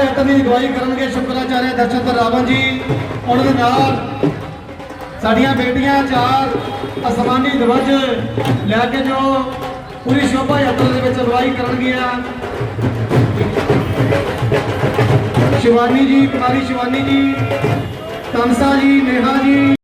ਸ਼ੋਭਾ ਦੀ ਅਗਵਾਈ ਕਰਨਗੇ ਸ਼ੁਕਰਾਚਾਰਿਆ ਦਰਸ਼ਨ ਰਾਵਣ ਜੀ। ਉਹਨਾਂ ਦੇ ਨਾਲ ਸਾਡੀਆਂ ਬੇਟੀਆਂ ਚਾਰ ਅਸਮਾਨੀ ਧਵਜ ਲੈ ਕੇ ਜੋ ਪੂਰੀ ਸ਼ੋਭਾ ਯਾਤਰਾ ਦੇ ਵਿੱਚ ਅਗਵਾਈ ਕਰਨਗੀਆਂ। ਸ਼ਿਵਾਨੀ ਜੀ, ਕੁਮਾਰੀ ਸ਼ਿਵਾਨੀ ਜੀ ਤਮਸਾ ਜੀ, ਨੇਹਾ ਜੀ।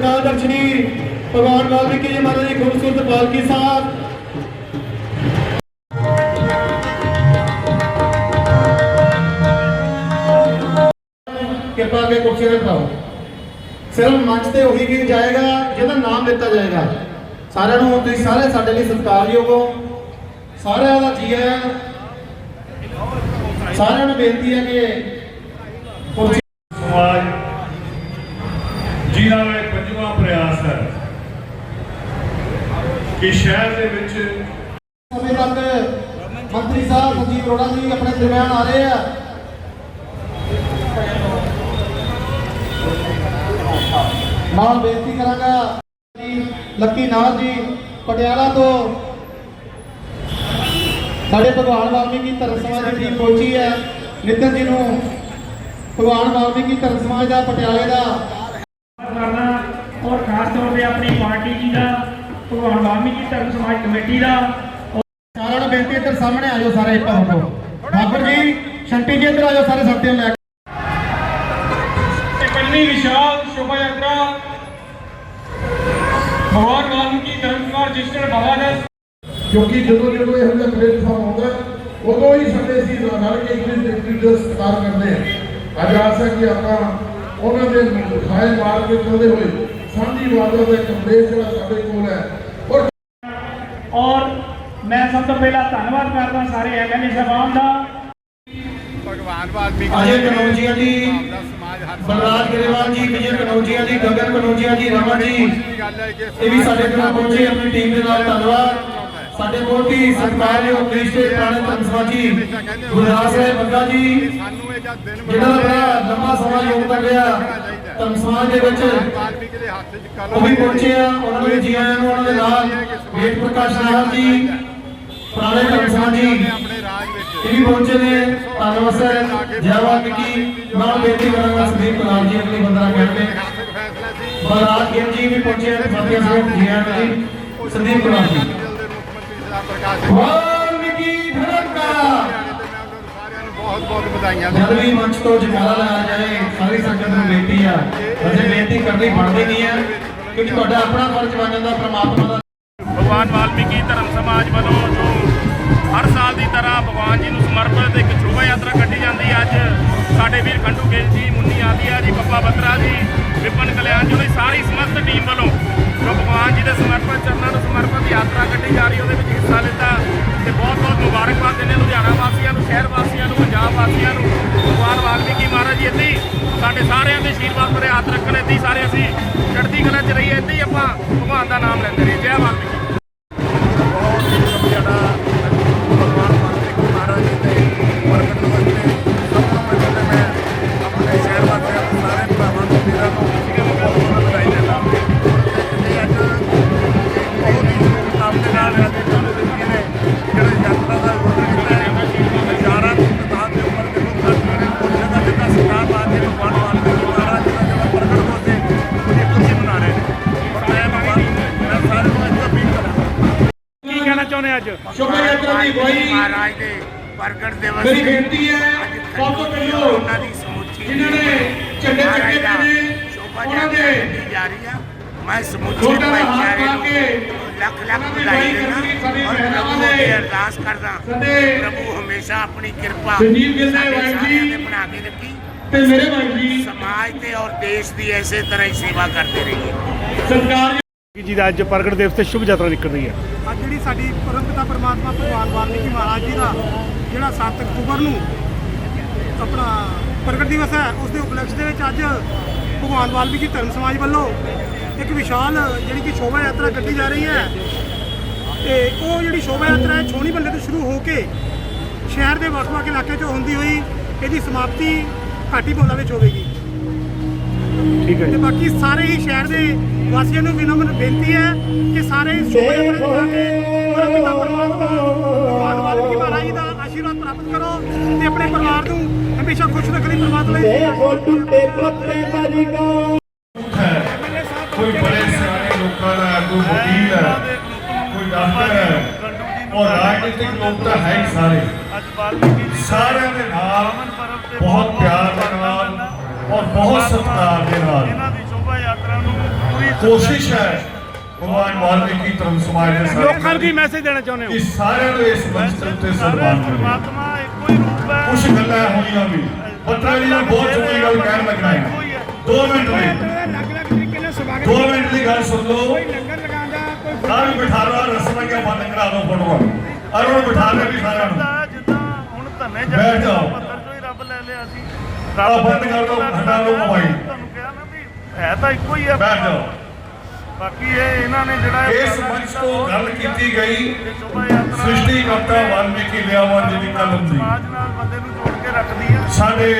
ਅਜ਼ਰ ਦਰਸ਼ਨੀ, ਭਗਵਾਨ ਵਾਲਮੀਕੀ ਜੀ ਮਹਾਰਾਜ ਦੀ ਖੂਬਸੂਰਤ ਪਾਲਕੀ ਸਾਹਿਬ ਕਿਰਪਾ ਕਰਕੇ ਕੁਰਸੀ ਤੇ ਬਿਠਾਓ। ਸਿਰਫ ਮੰਚ ਤੇ ਉਹੀ ਕੀ ਜਾਏਗਾ, ਜਿਹਦਾ ਨਾਮ ਲਿੱਤਾ ਜਾਏਗਾ। ਸਾਰਿਆਂ ਨੂੰ ਤੁਸੀਂ ਸਾਰੇ ਸਾਡੇ ਲਈ ਸਤਿਕਾਰਯੋਗ ਹੋ। ਸਾਰਿਆਂ ਦਾ ਜੀ ਆਇਆਂ ਸਾਰਿਆਂ ਨੂੰ ਬੇਨਤੀ ਹੈ ਕਿ ਸਮਾਜ ਜਿਨ੍ਹਾਂ ਦਾ ਪੰਜਵਾਂ ਪ੍ਰਯਾਸ ਹੈ ਕਿ ਸ਼ਹਿਰ ਦੇ ਵਿੱਚ ਸਮੇਂ ਤੱਕ ਮੰਤਰੀ ਸਾਹਿਬ ਸੰਜੀਵ ਅਰੋੜਾ ਜੀ ਆਪਣੇ ਦਰਮਿਆਨ ਆ ਰਹੇ ਆ। ਨਾਲ ਬੇਨਤੀ ਕਰਾਂਗਾ ਲੱਕੀ ਨਾਥ ਜੀ ਪਟਿਆਲਾ ਤੋਂ। ਸਾਡੇ ਭਗਵਾਨ ਵਾਲਮੀਕੀ ਧਰਮ ਸਮਾਜ ਦੀ ਟੀਮ ਪਹੁੰਚੀ ਹੈ। ਨਿਤਨ ਜੀ ਨੂੰ ਭਗਵਾਨ ਵਾਲਮੀਕੀ ਧਰਮ ਸਮਾਜ ਦਾ, ਪਟਿਆਲੇ ਦਾ। ਔਰ ਖਾਸ ਤੌਰ ਤੇ ਆਪਣੀ ਪਾਰਟੀ ਜੀ ਦਾ ਭਗਵਾਨ ਵਾਲਮੀਕੀ ਧਰਮ ਸਮਾਜ ਕਮੇਟੀ ਦਾ ਸਾਰਿਆਂ ਨੂੰ ਬੇਨਤੀ ਇੱਧਰ ਸਾਹਮਣੇ ਆ ਸਾਰੇ ਇੱਕ ਹੋ ਬਾਬਰ ਜੀ ਸ਼ੰਟੀ ਜੀ ਇੱਧਰ ਆ ਸਾਰੇ ਸਾਥੀਆਂ ਲੈ ਕੇ। ਤੇ ਵਿਸ਼ਾਲ ਸ਼ੋਭਾ ਯਾਤਰਾ ਭਗਵਾਨ ਵਾਲਮੀਕੀ ਧਰਮ ਸਮਾਜ ਰਜਿਸਟਰਡ ਭਵਾਨਸ ਕਿਉਂਕਿ ਜਦੋਂ ਜਦੋਂ ਇਹੋ ਜਿਹਾ ਪਲੇਟਫਾਰਮ ਆਉਂਦਾ ਹੈ, ਉਦੋਂ ਹੀ ਸਾਡੇ ਅਸੀਂ ਰਲ ਕੇ ਇੱਕ ਦੂਜੇ ਦਾ ਕਰਦੇ ਹਾਂ। ਅੱਜ ਆਸ ਕਿ ਆਪਾਂ ਉਹਨਾਂ ਦੇ ਖਾਏ ਮਾਰ ਕੇ ਚੱਲਦੇ ਹੋਏ ਸਾਂਝੀ ਵਾਦਾ ਦਾ ਸੰਦੇਸ਼ ਜਿਹੜਾ ਸਾਡੇ ਕੋਲ ਹੈ। ਔਰ ਔਰ ਮੈਂ ਸਭ ਤੋਂ ਪਹਿਲਾਂ ਧੰਨਵਾਦ ਕਰਦਾ ਸਾਰੇ ਐਮਐਲਏ ਸਾਹਿਬਾਨ ਦਾ। ਅਜੇ ਕਨੌਜੀਆ ਜੀ ਬਲਰਾਜ ਗਰੇਵਾਲ ਜੀ ਵਿਜੇ ਕਨੌਜੀਆ ਜੀ ਗਗਨ ਕਨੌਜੀਆ ਜੀ। ਰਮਨ ਜੀ ਇਹ ਵੀ ਸਾਡੇ ਨਾਲ ਪਹੁੰਚੇ ਆਪਣੀ ਟੀਮ ਦੇ ਨਾਲ ਧੰਨਵਾਦ। ਸਾਡੇ ਬਹੁਤ ਹੀ ਸਤਿਕਾਰਯੋਗ ਦੇਸ਼ ਦੇ ਪੁਰਾਣੇ ਧਰਮ ਸਮਾਜੀ ਗੁਰਦਾਸ ਸਾਹਿਬ ਬੱਗਾ ਜੀ ਜਿਹਨਾਂ ਦਾ ਬੜਾ ਲੰਮਾ ਸਮਾਂ ਯੋਗਦਾਨ ਰਿਹਾ ਸਮਾਜ ਦੇ ਵਿੱਚ ਉਹ ਵੀ ਪਹੁੰਚੇ ਆ ਉਹਨਾਂ ਵੀ ਜੀ ਆਇਆਂ ਨੂੰ ਉਹਨਾਂ ਦੇ ਨਾਲ ਵੇਦ ਪ੍ਰਕਾਸ਼ ਨਾਹਰ ਜੀ ਪੁਰਾਣੇ ਧਰਮ ਸਮਾਜੀ ਇਹ ਵੀ ਪਹੁੰਚੇ ਨੇ। ਧੰਨਵਾਦ ਸਰ ਜੈ ਵਾਲਮੀਕੀ ਨਾਲ ਬੇਨਤੀ ਕਰਾਂਗਾ ਸੰਦੀਪ ਕੁਮਾਰ ਜੀ ਅਗਲੀ ਬੰਦਰਾ ਕਹਿੰਦੇ। ਬਲਰਾਜ ਗਿਰ ਜੀ ਵੀ ਪਹੁੰਚੇ ਨੇ ਫਤਿਹ ਸਿੰਘ ਜੀ ਜੀ ਸੰਦੀਪ ਕੁਮਾਰ ਜੀ। ਵਾਲਮੀਕੀ ਬਹੁਤ ਬਹੁਤ ਵਧਾਈਆਂ। ਜਦ ਵੀ ਮੰਚ ਤੋਂ ਜਮਾਲਾ ਲਾਇਆ ਜਾਏ ਸਾਰੀ ਸੰਗਤ ਨੂੰ ਬੇਨਤੀ ਆ। ਵੈਸੇ ਬੇਨਤੀ ਕਰਨੀ ਬਣਦੀ ਨਹੀਂ ਹੈ ਕਿਉਂਕਿ ਤੁਹਾਡਾ ਆਪਣਾ ਫਰਜ਼ ਬਣ ਜਾਂਦਾ ਪ੍ਰਮਾਤਮਾ ਦਾ। ਭਗਵਾਨ ਵਾਲਮੀਕੀ ਧਰਮ ਸਮਾਜ ਵੱਲੋਂ ਜੋ ਹਰ ਸਾਲ ਦੀ ਤਰ੍ਹਾਂ ਭਗਵਾਨ ਜੀ ਨੂੰ ਸਮਰਪਿਤ ਇੱਕ ਸ਼ੋਭਾ ਯਾਤਰਾ ਕੱਢੀ ਜਾਂਦੀ ਅੱਜ ਸਾਡੇ ਵੀਰ ਖੰਡੂ ਗਿੱਲ ਜੀ ਮੁੰਨੀ ਆਦੀਆ ਜੀ ਪੱਪਾ ਬੱਤਰਾ ਜੀ ਵਿਪਨ ਕਲਿਆਣ ਜੀ ਉਹਦੀ ਸਾਰੀ ਸਮਸਤ ਟੀਮ ਵੱਲੋਂ ਜੋ ਭਗਵਾਨ ਜੀ ਦੇ ਸਮਰਪਿਤ ਚਰਨਾਂ ਨੂੰ ਸਮਰਪਿਤ ਯਾਤਰਾ ਕੱਢੀ ਜਾ ਰਹੀ ਉਹਦੇ ਵਿੱਚ ਹਿੱਸਾ ਲਿੱਤਾ। ਹੀ ਸਾਰਿਆਂ ਦੇ ਆਸ਼ੀਰਵਾਦ ਭਰੇ ਹੱਥ ਰੱਖਣ ਇੱਥੇ ਹੀ ਸਾਰੇ ਅਸੀਂ ਚੜ੍ਹਦੀ ਕਲਾ ਚ ਰਹੀਏ, ਇੱਥੇ ਹੀ ਆਪਾਂ ਭਗਵਾਨ ਦਾ ਨਾਮ ਲੈਂਦੇ ਰਹੀਏ। ਜੈ ਵਾਲਮੀਕੀ ਚਾਹੁੰਦੇ ਅੱਜ? ਸ਼ੋਭਾ ਯਾਤਰਾ ਦੀ ਅਗਵਾਈ ਮਹਾਰਾਜ ਦੇ ਪ੍ਰਗਟ ਦਿਵਸ ਮੇਰੀ ਬੇਨਤੀ ਹੈ ਸਭ ਤੋਂ ਪਹਿਲਾਂ ਉਹਨਾਂ ਦੀ ਸਮੁੱਚੀ ਜਿਨ੍ਹਾਂ ਨੇ ਝੰਡੇ ਚੱਕੇ ਨੇ ਸ਼ੋਭਾ ਉਹਨਾਂ ਦੇ ਜਾ ਰਹੀ ਆ। ਮੈਂ ਸਮੁੱਚੇ ਲੋਕਾਂ ਦਾ ਹੱਥ ਭਾਈਚਾਰੇ ਪਾ ਕੇ ਨੂੰ ਲੱਖ ਲੱਖ ਵਧਾਈ ਦਿੰਦਾ ਔਰ ਪ੍ਰਭੂ ਦੇ। ਅਰਦਾਸ ਕਰਦਾ। ਪ੍ਰਭੂ ਹਮੇਸ਼ਾ ਆਪਣੀ ਕਿਰਪਾ ਸੰਜੀਵ ਗਿੱਲ ਦੇ ਸਾਡੇ ਵਾਹਿਗੁਰੂ ਬਣਾ ਕੇ ਰੱਖੀ। ਤੇ ਮੇਰੇ ਜੀ ਸਮਾਜ ਤੇ ਔਰ ਦੇਸ਼ ਦੀ ਐਸੇ ਤਰ੍ਹਾਂ ਹੀ ਸੇਵਾ ਕਰਦੇ ਰਹੀਏ। ਸਰਕਾਰ ਜੀ ਦਾ ਅੱਜ ਪ੍ਰਗਟ ਦਿਵਸ ਤੇ ਸ਼ੁਭ ਯਾਤਰਾ ਨਿਕਲ ਰਹੀ ਹੈ। ਜਿਹੜੀ ਸਾਡੀ ਪਰਮ ਪਿਤਾ ਪਰਮਾਤਮਾ ਭਗਵਾਨ ਵਾਲਮੀਕੀ ਮਹਾਰਾਜ ਜੀ ਦਾ ਜਿਹੜਾ 7 ਅਕਤੂਬਰ ਨੂੰ ਆਪਣਾ ਪ੍ਰਗਟ ਦਿਵਸ ਹੈ ਉਸ ਦੇ ਉਪਲਕਸ਼ ਦੇ ਵਿੱਚ ਅੱਜ ਭਗਵਾਨ ਵਾਲਮੀਕੀ ਧਰਮ ਸਮਾਜ ਵੱਲੋਂ ਇੱਕ ਵਿਸ਼ਾਲ ਜਿਹੜੀ ਕਿ ਸ਼ੋਭਾ ਯਾਤਰਾ ਕੱਢੀ ਜਾ ਰਹੀ ਹੈ। ਤੇ ਉਹ ਜਿਹੜੀ ਸ਼ੋਭਾ ਯਾਤਰਾ ਹੈ ਛੋਣੀ ਬੱਲੇ ਤੋਂ ਸ਼ੁਰੂ ਹੋ ਕੇ ਸ਼ਹਿਰ ਦੇ ਵੱਖ-ਵੱਖ ਇਲਾਕੇ 'ਚੋਂ ਹੁੰਦੀ ਹੋਈ ਇਹਦੀ ਸਮਾਪਤੀ ਘਾਟੀ ਬੋਲਾ ਵਿੱਚ ਹੋਵੇਗੀ। ਠੀਕ ਹੈ ਤੇ ਬਾਕੀ ਸਾਰੇ ਹੀ ਸ਼ਹਿਰ ਦੇ ਵਾਸੀਆਂ ਨੂੰ ਵਿਨਮਰ ਬੇਨਤੀ ਹੈ ਕਿ ਸਾਰੇ ਸ਼ੋਭਾ ਯਾਤਰਾ ਨੂੰ ਕੇ ਪਰਮ ਪਿਤਾ ਪਰਮਾਤਮਾ। ਭਗਵਾਨ ਵਾਲਮੀਕੀ ਮਹਾਰਾਜ ਜੀ ਦਾ ਆਸ਼ੀਰਵਾਦ ਪ੍ਰਾਪਤ ਕਰੋ ਤੇ ਆਪਣੇ ਪਰਿਵਾਰ ਨੂੰ ਹਮੇਸ਼ਾ ਖੁਸ਼ ਰੱਖਣ ਲਈ ਪਰਮਾਤਮਾ ਲਈ ਕੋਈ ਬੜੇ ਸਿਆਣੇ ਲੋਕਾਂ ਦਾ ਕੋਈ ਵਕੀਲ ਹੈ ਕੋਈ ਡਾਕਟਰ ਹੈ ਔਰ ਰਾਜਨੀਤਿਕ ਲੋਕ ਤਾਂ ਹੈ ਹੀ ਸਾਰੇ। ਸਾਰਿਆਂ ਦੇ ਨਾਲ ਬਹੁਤ ਪਿਆਰ ਦੇ ਨਾਲ ਔਰ ਬਹੁਤ ਸਤਿਕਾਰ ਦੇ ਨਾਲ। ਇਹਨਾਂ ਦੀ ਸ਼ੋਭਾ ਯਾਤਰਾ ਨੂੰ ਪੂਰੀ ਕੋਸ਼ਿਸ਼ ਹੈ ਭਗਵਾਨ ਵਾਲਮੀਕੀ ਧਰਮ ਸਮਾਜ ਦੇ ਸਾਰੇ ਲੋਕਾਂ ਨੂੰ ਕੀ ਮੈਸੇਜ ਦੇਣਾ ਚਾਹੁੰਦੇ ਕਿ ਹੋ ਸਾਰਿਆਂ ਨੂੰ ਇਸ ਮੰਚ ਦੇ ਉੱਤੇ ਸਨਮਾਨ ਕਰੇ ਪਰਮਾਤਮਾ ਇੱਕੋ ਹੀ ਰੂਪ ਹੈ। ਕੁਝ ਗੱਲਾਂ ਹੋਈਆਂ ਵੀ। ਪੱਤਰ ਜੀ ਬਹੁਤ ਚੰਗੀ ਗੱਲ ਕਹਿਣ ਲੱਗਣਾ ਹੈ। 2 ਮਿੰਟ ਲਈ। ਅਲੱਗ-ਅਲੱਗ ਤਰੀਕੇ ਨਾਲ ਸਵਾਗਤ 2 ਮਿੰਟ ਦੀ ਗੱਲ ਸੁਣ ਲਓ। ਲੰਗਰ ਲਗਾਉਂਦਾ ਕੋਈ ਆਹ ਵੀ ਬਿਠਾ ਲਓ ਰਸਮਾਂ ਕਿਆ ਬੰਦ ਕਰਾ ਦਿਓ ਫੋਟੋਆਂ। ਅਰ ਬਿਠਾ ਲੈ ਵੀ ਸਾਰਿਆਂ ਨੂੰ। ਜਿੱਦਾਂ ਜਿੱਦਾਂ ਹੁਣ ਧੰਨੇ ਬੈਠ ਜਾਓ। ਪੱਤਰ ਚੋਂ ਹੀ ਰੱਬ ਲੈ ਲਿਆ ਸੀ। ਆਹ ਬੰਦ ਕਰ ਲਓ, ਹਟਾ ਲਓ ਮੋਬਾਈਲ। ਤੁਹਾਨੂੰ ਕਿਹਾ ਨਾ ਵੀ ਹੈ ਤਾਂ ਇੱਕੋ ਹੀ ਹੈ। ਬੈਠ ਜਾਓ। ਬਾਕੀ ਇਹ ਇਹਨਾਂ ਨੇ ਜਿਹੜਾ ਇਸ ਮੰਚ ਤੋਂ ਗੱਲ ਕੀਤੀ ਗਈ ਸ੍ਰਿਸ਼ਟੀ ਕਰਤਾ ਵਾਲਮੀਕੀ ਲਿਆਵਾਂ ਜੀ ਦੀ ਕਲਮ ਦੀ। ਸਮਾਜ ਨਾਲ ਬੰਦੇ ਨੂੰ ਜੋੜ ਕੇ ਰੱਖਦੀ ਹੈ ਸਾਡੇ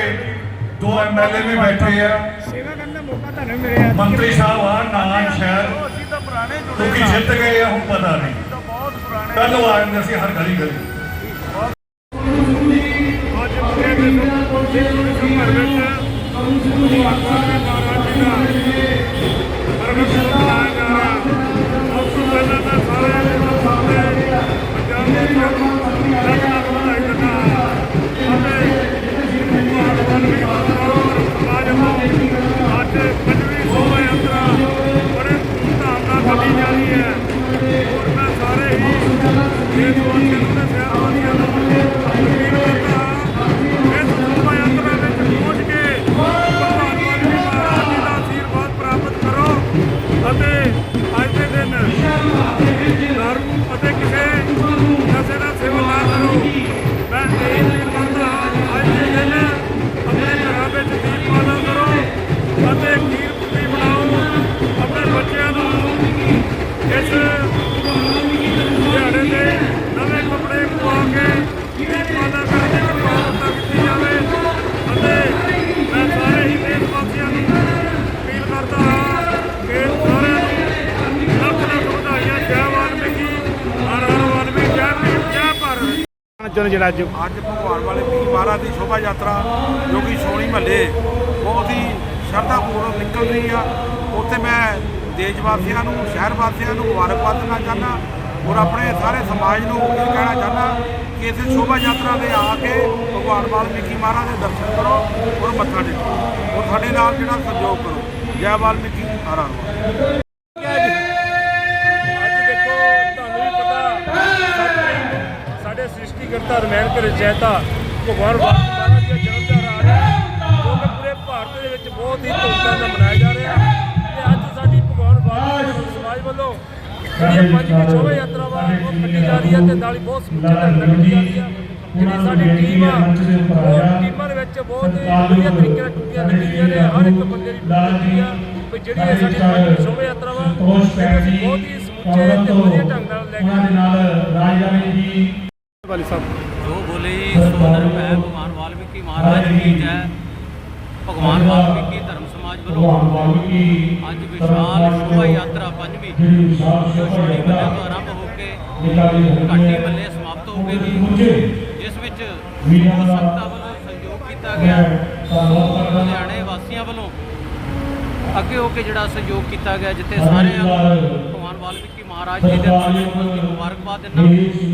ਦੋ ਐਮਐਲਏ ਵੀ ਬੈਠੇ ਆ। ਸੇਵਾ ਕਰਨ ਦਾ ਮੌਕਾ ਤੁਹਾਨੂੰ ਮਿਲਿਆ। ਮੰਤਰੀ ਸਾਹਿਬ ਆ ਨਾਨ ਸ਼ਹਿਰ। ਉਹ ਅਸੀਂ ਤਾਂ ਪੁਰਾਣੇ ਜੁੜੇ ਕਿਉਂਕਿ ਹਾਂ। ਜਿੱਤ ਗਏ ਆ ਹੁਣ ਪਤਾ ਨਹੀਂ। ਅਸੀਂ ਤਾਂ ਬਹੁਤ ਪੁਰਾਣੇ ਪਹਿਲੋਂ ਆ ਜਾਂਦੇ ਸੀ ਹਰ ਗਲੀ ਗਲੀ। ਅੱਜ ਦੇ ਜੀ thank you've ਭਾਰਤ ਜਿਹੜਾ ਅੱਜ। ਅੱਜ ਭਗਵਾਨ ਵਾਲੇ ਪੀਰ ਮਹਾਰਾਜ ਦੀ ਸ਼ੋਭਾ ਯਾਤਰਾ, ਜੋ ਕਿ ਸੋਹਣੀ ਮਹੱਲੇ ਬਹੁਤ ਹੀ ਸ਼ਰਧਾਪੂਰਵਕ ਨਿਕਲ ਰਹੀ ਆ ਉੱਥੇ ਮੈਂ ਦੇਸ਼ ਵਾਸੀਆਂ ਨੂੰ, ਸ਼ਹਿਰ ਵਾਸੀਆਂ ਨੂੰ ਮੁਬਾਰਕਬਾਦ ਦੇਣਾ ਚਾਹੁੰਦਾ ਔਰ ਆਪਣੇ ਸਾਰੇ ਸਮਾਜ ਨੂੰ ਇਹ ਕਹਿਣਾ ਚਾਹੁੰਦਾ ਕਿ ਇਸ ਸ਼ੋਭਾ ਯਾਤਰਾ ਦੇ ਆ ਕੇ ਭਗਵਾਨ ਵਾਲਮੀਕੀ ਮਹਾਰਾਜ ਦੇ ਦਰਸ਼ਨ ਕਰੋ ਔਰ ਮੱਥਾ ਟੇਕੋ ਔਰ ਸਾਡੇ ਨਾਲ ਜਿਹੜਾ ਸਹਿਯੋਗ ਕਰੋ। ਜੈ ਵਾਲਮੀਕੀ ਹਰ ਹਰ ਸ੍ਰਿਸ਼ਟੀਕਰਤਾ ਰਮੈਣ ਕੇ ਰਚੈਤਾ ਭਗਵਾਨ ਵਾਲਮੀਕੀ ਮਹਾਰਾਜ ਦਾ ਜਨਮ ਦਿਹਾੜਾ ਆ ਰਿਹਾ ਜੋ ਕਿ ਪੂਰੇ ਭਾਰਤ ਦੇ ਵਿੱਚ ਬਹੁਤ ਹੀ ਧੂਮਧਾਮ ਨਾਲ ਮਨਾਇਆ ਜਾ ਰਿਹਾ ਹੈ। ਤੇ ਅੱਜ ਸਾਡੀ ਭਗਵਾਨ ਵਾਲਮੀਕੀ ਸਮਾਜ ਵੱਲੋਂ ਜਿਹੜੀ ਪੰਜ ਦੀ ਸ਼ੋਭਾ ਯਾਤਰਾ ਵਾ ਉਹ ਕੱਢੀ ਜਾ ਰਹੀ ਹੈ ਤੇ ਨਾਲ ਹੀ ਬਹੁਤ ਸਮੁੱਚੇ ਢੰਗ ਨਾਲ ਕੱਢੀ ਜਾ ਰਹੀ ਹੈ। ਜਿਹੜੀ ਸਾਡੀ ਟੀਮ ਆ ਉਹ ਟੀਮਾਂ ਦੇ ਵਿੱਚ ਬਹੁਤ ਵਧੀਆ ਤਰੀਕੇ ਨਾਲ ਟੁੱਟੀਆਂ ਕੱਢੀਆਂ ਨੇ। ਹਰ ਇੱਕ ਬੰਦੇ ਦੀ ਟੁੱਟੀ ਆ। ਵੀ ਜਿਹੜੀ ਸਾਡੀ ਪੰਜ ਦੀ ਸ਼ੋਭਾ ਯਾਤਰਾ ਵਾ ਬਹੁਤ ਹੀ ਸਮੁੱਚੇ ਤੇ ਵਧੀਆ ਢੰਗ ਨਾਲ ਲੈ ਕੇ ਵਾਲੀ ਸਾਹਿਬ। ਜੋ ਬੋਲੇ ਸੋ ਨਰਮ ਹੈ ਭਗਵਾਨ ਵਾਲਮੀਕੀ ਮਹਾਰਾਜ ਕੀ ਜੈ ਭਗਵਾਨ ਵਾਲਮੀਕੀ ਧਰਮ ਸਮਾਜ ਵੱਲੋਂ ਭਗਵਾਨ ਵਾਲਮੀਕੀ ਅੱਜ ਵਿਸ਼ਾਲ ਸ਼ੋਭਾ ਯਾਤਰਾ ਪੰਜਵੀਂ ਜਿਹੜੀ ਵਿਸ਼ਾਲ ਜੋ ਮੱਲੇ ਯਾਤਰਾ ਤੋਂ ਆਰੰਭ ਹੋ ਕੇ ਘਾਟੀ ਹੈ। ਮੱਲੇ ਸਮਾਪਤ ਹੋ ਗਈ ਜਿਸ ਵਿੱਚ ਵੀਰਾਂ ਬਹੁਤ ਦਾ ਸੰਗਤਾਂ ਵੱਲੋਂ ਸਹਿਯੋਗ ਕੀਤਾ ਗਿਆ। ਲੁਧਿਆਣੇ ਵਾਸੀਆਂ ਵੱਲੋਂ ਅੱਗੇ ਹੋ ਕੇ ਜਿਹੜਾ ਸਹਿਯੋਗ ਕੀਤਾ ਗਿਆ ਜਿੱਥੇ ਸਾਰੇ ਭਗਵਾਨ ਵਾਲਮੀਕੀ ਮਹਾਰਾਜ ਜੀ ਦੇ ਦਰਸ਼ਨ ਦੀ ਮੁਬਾਰਕਬਾਦ ਦਿੰਦਾ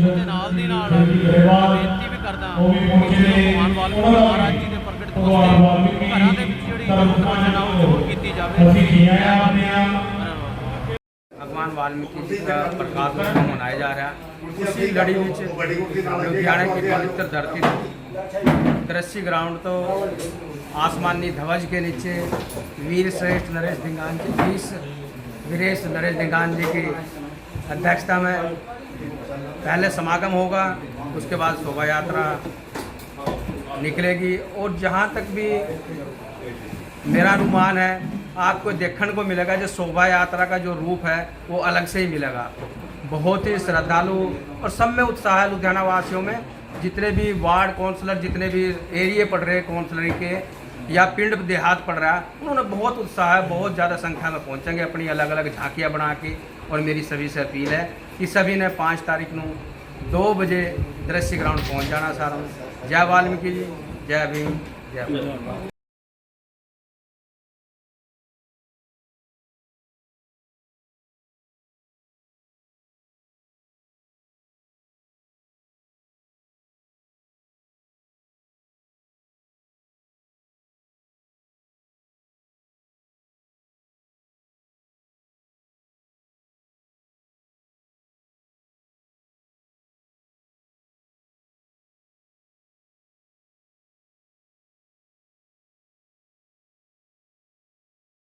ਤੇ ਨਾਲ ਦੀ ਨਾਲ ਬੇਨਤੀ ਵੀ ਕਰਦਾ ਕਿ ਜਿਵੇਂ ਭਗਵਾਨ ਵਾਲਮੀਕੀ ਮਹਾਰਾਜ ਜੀ ਦੇ ਪ੍ਰਗਟ ਦਿਵਸ ਤੇ ਘਰਾਂ ਦੇ ਵਿੱਚ ਜਿਹੜੀ ਜੋਤ ਰਚਨਾ ਉਹ ਜ਼ਰੂਰ ਕੀਤੀ ਜਾਵੇ ਅਸੀਂ ਜੀ ਆਇਆਂ ਆਪਣੇ ਆ भगवान वाल्मीकि जी का प्रकाश उत्सव मनाया जा रहा है उसी लड़ी में लुधियाना की पवित्र धरती से दृश्य ग्राउंड तो आसमानी ध्वज के नीचे वीर श्रेष्ठ नरेश दिंगान जी, वीर वीरेश नरेश दिंगान जी की अध्यक्षता में पहले समागम होगा, उसके बाद शोभा यात्रा निकलेगी। और जहाँ तक भी मेरा अनुमान है, आपको देखने को मिलेगा जो शोभा यात्रा का जो रूप है, वो अलग से ही मिलेगा। बहुत ही श्रद्धालु और सब में उत्साह है लुधियाना वासियों में। जितने भी वार्ड काउंसलर, जितने भी एरिए पड़ रहे काउंसलर के या पिंड देहात पड़ रहा है उन्होंने बहुत उत्साह है बहुत ज़्यादा संख्या में पहुंचेंगे अपनी अलग अलग झांकियाँ बना के और मेरी सभी से अपील है कि सभी ने पाँच तारीख को दो बजे दृश्य ग्राउंड पहुंच जाना सारा जय वाल्मीकि जी जय भीम जय भारत।